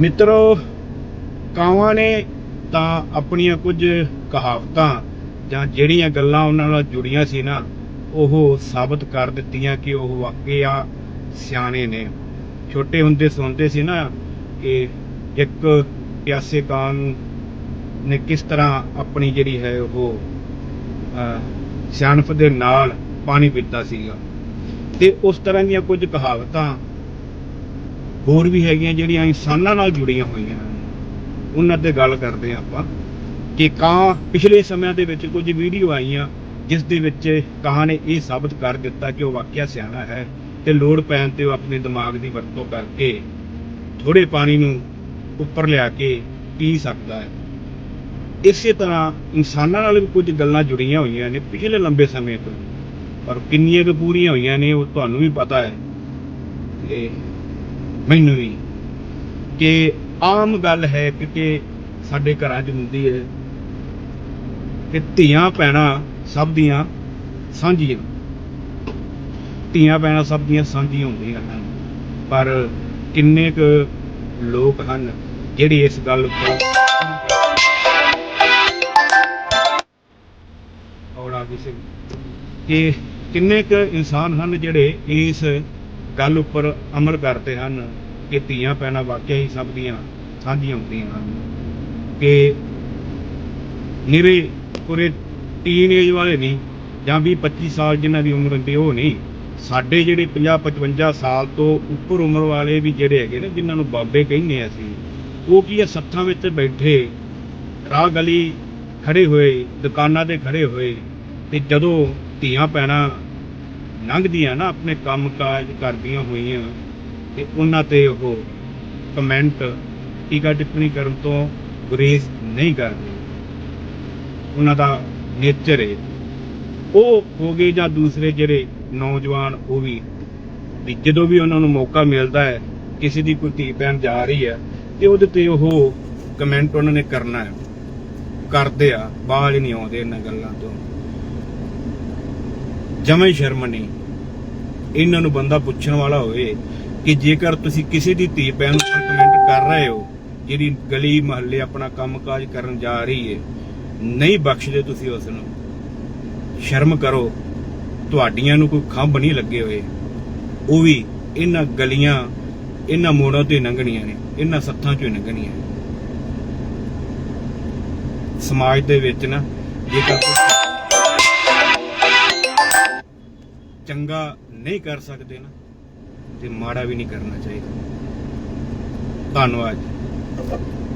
ਮਿੱਤਰੋ ਕਾਵਾਂ ਨੇ ਤਾਂ ਆਪਣੀਆਂ ਕੁਝ ਕਹਾਵਤਾਂ ਜਾਂ ਜਿਹੜੀਆਂ ਗੱਲਾਂ ਉਹਨਾਂ ਨਾਲ ਜੁੜੀਆਂ ਸੀ ਨਾ ਉਹ ਸਾਬਤ ਕਰ ਦਿੱਤੀਆਂ ਕਿ ਉਹ ਵਾਕਿਆ ਸਿਆਣੇ ਨੇ। ਛੋਟੇ ਹੁੰਦੇ ਸੁਣਦੇ ਸੀ ਨਾ ਕਿ ਇੱਕ ਪਿਆਸੇ ਕਾਂ ਨੇ ਕਿਸ ਤਰ੍ਹਾਂ ਆਪਣੀ ਜਿਹੜੀ ਹੈ ਉਹ ਅਹ, ਸਿਆਣਪ ਦੇ ਨਾਲ ਪਾਣੀ ਪੀਤਾ ਸੀਗਾ। ਤੇ ਉਸ ਤਰ੍ਹਾਂ ਦੀਆਂ ਕੁਝ ਕਹਾਵਤਾਂ ਹੋਰ ਵੀ ਹੈਗੀਆਂ ਜਿਹੜੀਆਂ ਇਨਸਾਨਾਂ ਨਾਲ ਜੁੜੀਆਂ ਹੋਈਆਂ ਉਹਨਾਂ ਤੇ ਗੱਲ ਕਰਦੇ ਹਾਂ ਆਪਾਂ ਕਿ ਕਾਂ ਪਿਛਲੇ ਸਮਿਆਂ ਦੇ ਵਿੱਚ ਕੁਝ ਵੀਡੀਓ ਆਈਆਂ, ਜਿਸ ਦੇ ਵਿੱਚ ਕਾਂ ਨੇ ਇਹ ਸਾਬਤ ਕਰ ਦਿੱਤਾ ਕਿ ਉਹ ਵਾਕਿਆ ਸਿਆਣਾ ਹੈ ਤੇ ਲੋੜ ਪੈਣ ਤੇ ਉਹ ਆਪਣੇ ਦਿਮਾਗ ਦੀ ਵਰਤੋਂ ਕਰਕੇ ਥੋੜੇ ਪਾਣੀ ਨੂੰ ਉੱਪਰ ਲਿਆ ਕੇ ਪੀ ਸਕਦਾ ਹੈ। ਇਸੇ ਤਰ੍ਹਾਂ ਇਨਸਾਨਾਂ ਨਾਲ ਵੀ ਕੁਝ ਗੱਲਾਂ ਜੁੜੀਆਂ ਹੋਈਆਂ ਨੇ ਪਿਛਲੇ ਲੰਬੇ ਸਮੇਂ ਤੋਂ, ਪਰ ਕਿੰਨੀਆਂ ਕੁ ਪੂਰੀਆਂ ਹੋਈਆਂ ਨੇ ਉਹ ਤੁਹਾਨੂੰ ਵੀ ਪਤਾ ਹੈ। ਤੇ ਮੈਨੂੰ ਵੀ ਕਿ ਆਮ ਗੱਲ ਹੈ ਕਿ ਸਾਡੇ ਘਰਾਂ 'ਚ ਹੁੰਦੀ ਹੈ ਕਿ ਧੀਆਂ ਪੈਣਾ ਸਭ ਦੀਆਂ ਸਾਂਝੀਆਂ। ਧੀਆਂ ਪੈਣਾ ਸਭ ਦੀਆਂ ਸਾਂਝੀਆਂ ਹੁੰਦੀਆਂ ਹਨ। ਪਰ ਕਿੰਨੇ ਕੁ ਲੋਕ ਹਨ ਜਿਹੜੀ ਇਸ ਗੱਲ ਉੱਪਰ ਔੜਾ ਕਿਸੇ ਕਿ ਕਿੰਨੇ ਕੁ ਇਨਸਾਨ ਹਨ ਜਿਹੜੇ ਇਸ ਗੱਲ ਉੱਪਰ ਅਮਲ ਕਰਦੇ ਹਨ ਕਿ ਧੀਆਂ ਪੈਣਾ ਵਾਕਿਆ ਹੀ ਸਭ ਦੀਆਂ ਸਾਂਝੀਆਂ ਹੁੰਦੀਆਂ ਹਨ। ਕਿ ਨਿਰੇ ਪੂਰੇ ਟੀਨੇਜ ਵਾਲੇ ਨਹੀਂ, ਜਾਂ ਵੀ 25 ਸਾਲ ਜਿਨ੍ਹਾਂ ਦੀ ਉਮਰ ਹੁੰਦੀ, ਉਹ ਨਹੀਂ। ਸਾਡੇ ਜਿਹੜੇ 50 55 ਸਾਲ ਤੋਂ ਉੱਪਰ ਉਮਰ ਵਾਲੇ ਵੀ ਜਿਹੜੇ ਹੈਗੇ ਨੇ, ਜਿਨ੍ਹਾਂ ਨੂੰ ਬਾਬੇ ਕਹਿੰਦੇ ਅਸੀਂ, ਉਹ ਕੀ ਹੈ ਸੱਥਾਂ ਵਿੱਚ ਬੈਠੇ ਰਾਹ ਗਲੀ ਖੜੇ ਹੋਏ, ਦੁਕਾਨਾਂ ਤੇ ਖੜੇ ਹੋਏ, ਤੇ ਜਦੋਂ ਧੀਆਂ ਪੈਣਾ ਲੰਘਦੀਆਂ ਨਾ, ਆਪਣੇ ਕੰਮ ਕਾਜ ਕਰਦੀਆਂ ਹੋਈਆਂ, ਤੇ ਉਹਨਾਂ ਤੇ ਉਹ ਕਮੈਂਟ ਟੀਕਾ ਟਿੱਪਣੀ ਕਰਨ ਤੋਂ ਗੁਰੇਜ਼ ਨਹੀਂ ਕਰਦੇ। ਉਹਨਾਂ ਦਾ ਨੇਚਰ ਹੈ ਉਹ ਹੋ ਗਏ ਜਾਂ ਦੂਸਰੇ ਜਿਹੜੇ ਨੌਜਵਾਨ, ਉਹ ਵੀ ਵੀ ਜਦੋਂ ਵੀ ਉਹਨਾਂ ਨੂੰ ਮੌਕਾ ਮਿਲਦਾ ਹੈ, ਕਿਸੇ ਦੀ ਕੋਈ ਧੀ ਭੈਣ ਜਾ ਰਹੀ ਹੈ, ਤੇ ਉਹਦੇ ਤੇ ਉਹ ਕਮੈਂਟ ਉਹਨਾਂ ਨੇ ਕਰਨਾ ਹੈ। ਕਰਦੇ ਆ, ਬਾਹਰ ਹੀ ਨਹੀਂ ਆਉਂਦੇ ਇਹਨਾਂ ਗੱਲਾਂ ਤੋਂ। ਜਮਾਂ ਸ਼ਰਮ ਨਹੀਂ। ਇਹਨਾਂ ਨੂੰ ਬੰਦਾ ਪੁੱਛਣ ਵਾਲਾ ਹੋਵੇ ਕਿ ਜੇਕਰ ਤੁਸੀਂ ਕਿਸੇ ਦੀ ਧੀ ਭੈਣ ਉੱਪਰ ਕਮੈਂਟ ਕਰ ਰਹੇ ਹੋ ਜਿਹੜੀ ਗਲੀ, ਮਹੱਲੇ ਆਪਣਾ ਕੰਮਕਾਜ ਕਰਨ ਜਾ ਰਹੀ ਹੈ, ਨਹੀਂ ਬਖਸ਼ਦੇ ਤੁਸੀਂ ਉਸ ਨੂੰ। ਸ਼ਰਮ ਕਰੋ, ਤੁਹਾਡੀਆਂ ਨੂੰ ਕੋਈ ਖੰਭ ਨਹੀਂ ਲੱਗੇ ਹੋਏ। ਉਹ ਵੀ ਇਹਨਾਂ ਗਲੀਆਂ, ਇਹਨਾਂ ਮੋੜਾਂ ਤੋਂ ਹੀ ਲੰਘਣੀਆਂ ਨੇ, ਇਹਨਾਂ ਸੱਥਾਂ ਚੋਂ ਹੀ ਲੰਘਣੀਆਂ ਨੇ। ਸਮਾਜ ਦੇ ਵਿੱਚ ਨਾ, ਜੇਕਰ ਚੰਗਾ ਨਹੀਂ ਕਰ ਸਕਦੇ ਨਾ ਤੇ ਮਾੜਾ ਵੀ ਨਹੀਂ ਕਰਨਾ ਚਾਹੀਦਾ। ਧੰਨਵਾਦ ਜੀ।